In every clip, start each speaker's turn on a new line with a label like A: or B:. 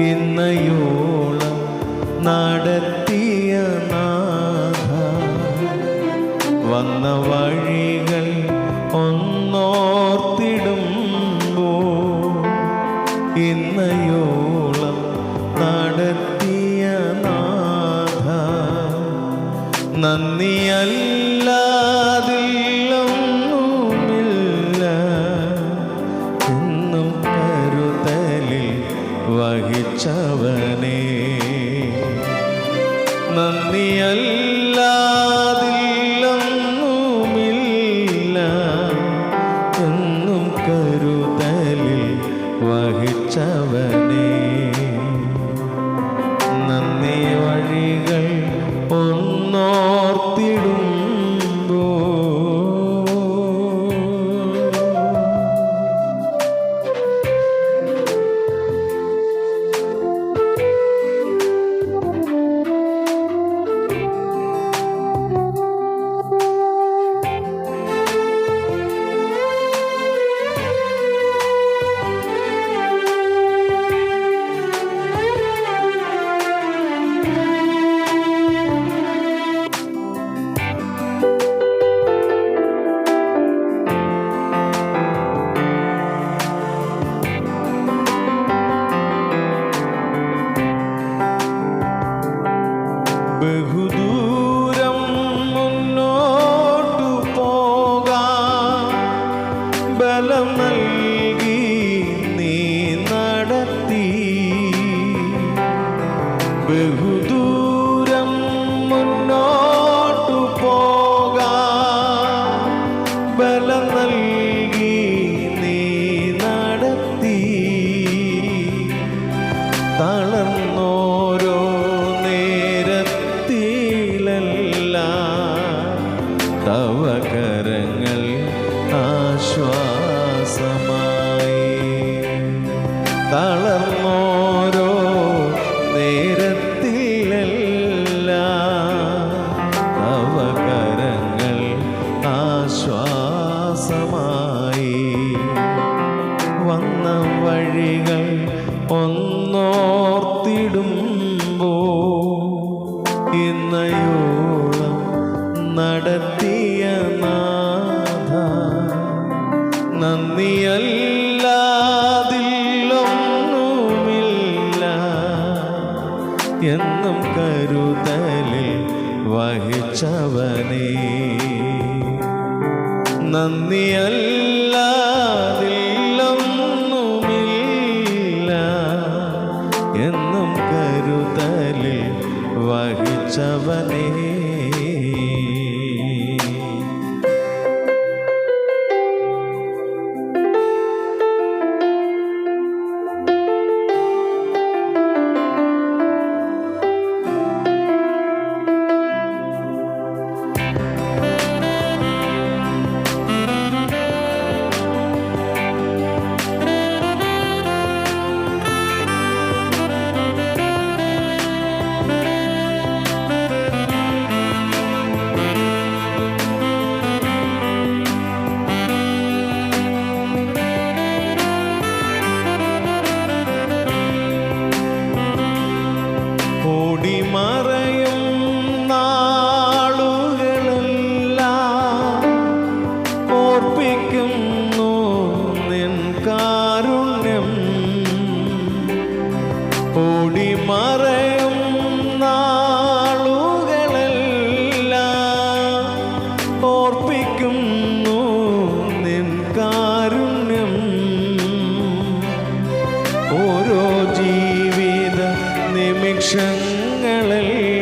A: എന്നയോളം നടത്തിയ നാഥ. വന്ന വഴികൾ ഒന്നോർത്തിടുമ്പോ ഇന്നയോളം നടത്തിയ നാഥ. നന്ദിയല്ല നീയല്ലാതിൽ തളർന്നു ഇന്നയോളം നടത്തിയ നാഥ. നന്ദിയല്ലാതില്ലൊന്നുമില്ല എന്നും കരുതലിൽ വഹിച്ചവനേ. നന്ദിയല്ലാതിൽ ചവന നിമിഷങ്ങളിൽ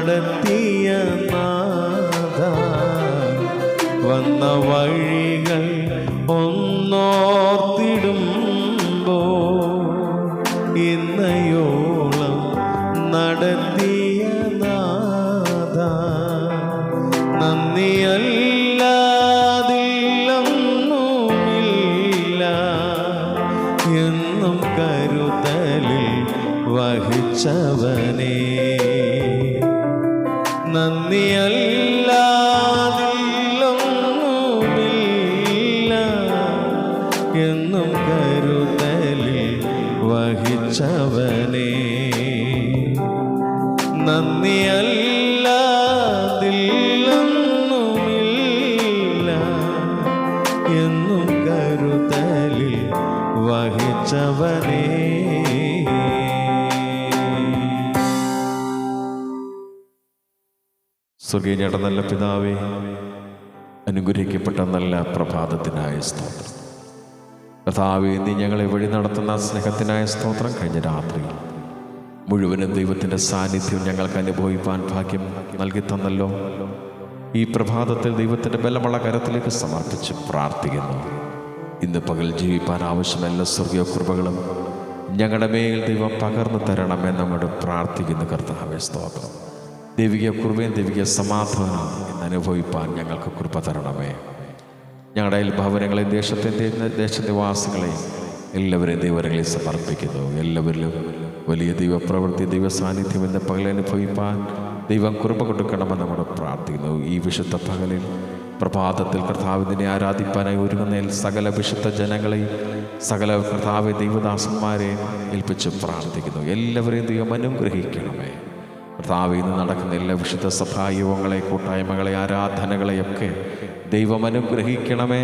A: നടത്തിയ നാഥ. വന്ന വഴികൾ ഒന്നോർത്ത് വഹിച്ചവനേ നന്ദിയല്ലാതില്ലൊന്നുമില്ല എന്നും കരുതലിൽ വഹിച്ചവനേ.
B: ഞങ്ങളുടെ നല്ല പിതാവേ അനുഗ്രഹിക്കപ്പെട്ട നല്ല പ്രഭാതത്തിനായ സ്തോത്രം. കഥാവേ നീ ഞങ്ങളെ വഴി നടത്തുന്ന സ്നേഹത്തിനായ സ്തോത്രം കഴിഞ്ഞ രാത്രി. മുഴുവനും ദൈവത്തിന്റെ സാന്നിധ്യം ഞങ്ങൾക്ക് അനുഭവിപ്പാൻ ഭാഗ്യം നൽകി തന്നല്ലോ. ഈ പ്രഭാതത്തിൽ ദൈവത്തിന്റെ ബലമുള്ള കരത്തിലേക്ക് സമർപ്പിച്ച് പ്രാർത്ഥിക്കുന്നു. ഇന്ന് പകൽ ജീവിപ്പാൻ ആവശ്യമല്ല സ്വർഗീയ കൃപകളും ഞങ്ങളുടെ മേൽ ദൈവം പകർന്നു അങ്ങോട്ട് പ്രാർത്ഥിക്കുന്നു കർത്താവെ സ്തോത്രം. ദൈവിക കൃപയും ദൈവിക സമാധാനം അനുഭവിപ്പാൻ ഞങ്ങൾക്ക് കൃപ തരണമേ. ഞങ്ങളുടെ അയൽ ഭവനങ്ങളെയും ദേശത്തിന്റെ ദേശനിവാസികളെയും എല്ലാവരെയും ദൈവങ്ങളിൽ സമർപ്പിക്കുന്നു. എല്ലാവരിലും വലിയ ദൈവപ്രവൃത്തി ദൈവ സാന്നിധ്യം എന്ന പകൽ അനുഭവിപ്പാൻ ദൈവം കുറുമ കൊടുക്കണമെന്ന് നമ്മൾ പ്രാർത്ഥിക്കുന്നു. ഈ വിശുദ്ധ പകലിൽ പ്രഭാതത്തിൽ കർത്താവിനെ ആരാധിപ്പാനായി ഒരുങ്ങുന്നതിൽ സകല വിശുദ്ധ ജനങ്ങളെയും സകല കർത്താവ് ദൈവദാസന്മാരെ ഏൽപ്പിച്ച് പ്രാർത്ഥിക്കുന്നു. എല്ലാവരെയും ദൈവം അനുഗ്രഹിക്കണമേ. കർത്താവ് ഇന്ന് നടക്കുന്ന എല്ലാ വിശുദ്ധ സഭായോഗങ്ങളെ കൂട്ടായ്മകളെ ആരാധനകളെയൊക്കെ ദൈവം അനുഗ്രഹിക്കണമേ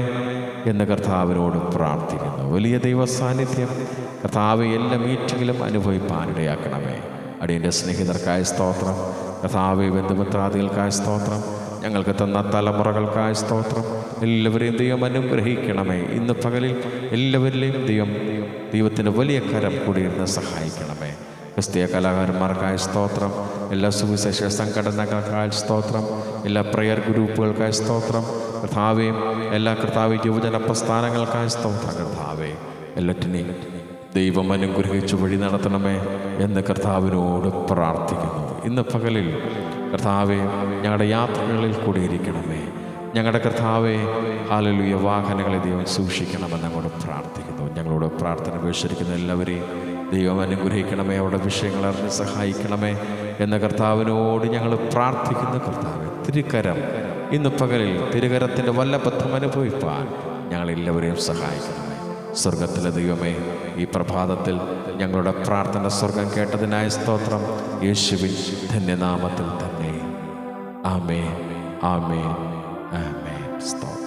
B: എന്ന് കർത്താവിനോട് പ്രാർത്ഥിക്കുന്നു. വലിയ ദൈവ സാന്നിധ്യം കർത്താവ് എല്ലാ മീറ്റിങ്ങിലും അനുഭവിപ്പാനിടയാക്കണമേ അടിയന്റെ സ്നേഹിതർക്കായ സ്തോത്രം കർത്താവ് ബന്ധുമിത്രാദികൾക്കായ സ്തോത്രം ഞങ്ങൾക്ക് തന്ന തലമുറകൾക്കായ സ്തോത്രം എല്ലാവരെയും ദൈവം അനുഗ്രഹിക്കണമേ. ഇന്ന് പകലിൽ എല്ലാവരിലെയും ദൈവം ദൈവത്തിന്റെ വലിയ കരം കൂടിയിരുന്ന് സഹായിക്കണമേ. ക്രിസ്തീയ കലാകാരന്മാർക്കായ സ്തോത്രം. എല്ലാ സുവിശേഷ സംഘടനകൾക്കായ സ്തോത്രം. എല്ലാ പ്രയർ ഗ്രൂപ്പുകൾക്കായ സ്തോത്രം. കർത്താവേയും എല്ലാ കർത്താവ് യുവജന പ്രസ്ഥാനങ്ങൾക്കായ സ്തോത്രം. കർത്താവേ എല്ലാറ്റിനെയും ദൈവം അനുഗ്രഹിച്ച് വഴി നടത്തണമേ എന്ന് കർത്താവിനോട് പ്രാർത്ഥിക്കുന്നു. ഇന്ന് പകലിൽ കർത്താവെ ഞങ്ങളുടെ യാത്രകളിൽ കൂടിയിരിക്കണമേ. ഞങ്ങളുടെ കർത്താവെ ഹാലലുയ വാഹനങ്ങളെ ദൈവം സൂക്ഷിക്കണമെന്ന് അങ്ങോട്ട് പ്രാർത്ഥിക്കുന്നു. ഞങ്ങളോട് പ്രാർത്ഥന ഉപേക്ഷിക്കുന്ന എല്ലാവരെയും ദൈവം അനുഗ്രഹിക്കണമേ അവരുടെ വിഷയങ്ങൾ അറിഞ്ഞ് സഹായിക്കണമേ എന്ന കർത്താവിനോട് ഞങ്ങൾ പ്രാർത്ഥിക്കുന്ന കർത്താവ് തിരുക്കരം ഇന്ന് പകലിൽ തിരുകരത്തിന്റെ വല്ലബദ്ധം അനുഭവിപ്പാൻ ഞങ്ങളെല്ലാവരെയും സഹായിക്കണമേ. സ്വർഗത്തിലെ ദൈവമേ ഈ പ്രഭാതത്തിൽ ഞങ്ങളുടെ പ്രാർത്ഥന സ്വർഗം കേട്ടതിനായ സ്തോത്രം യേശുവിൻ ധന്യനാമത്തിൽ തന്നെ. ആമേ ആമേ ആമേ സ്തോത്രം.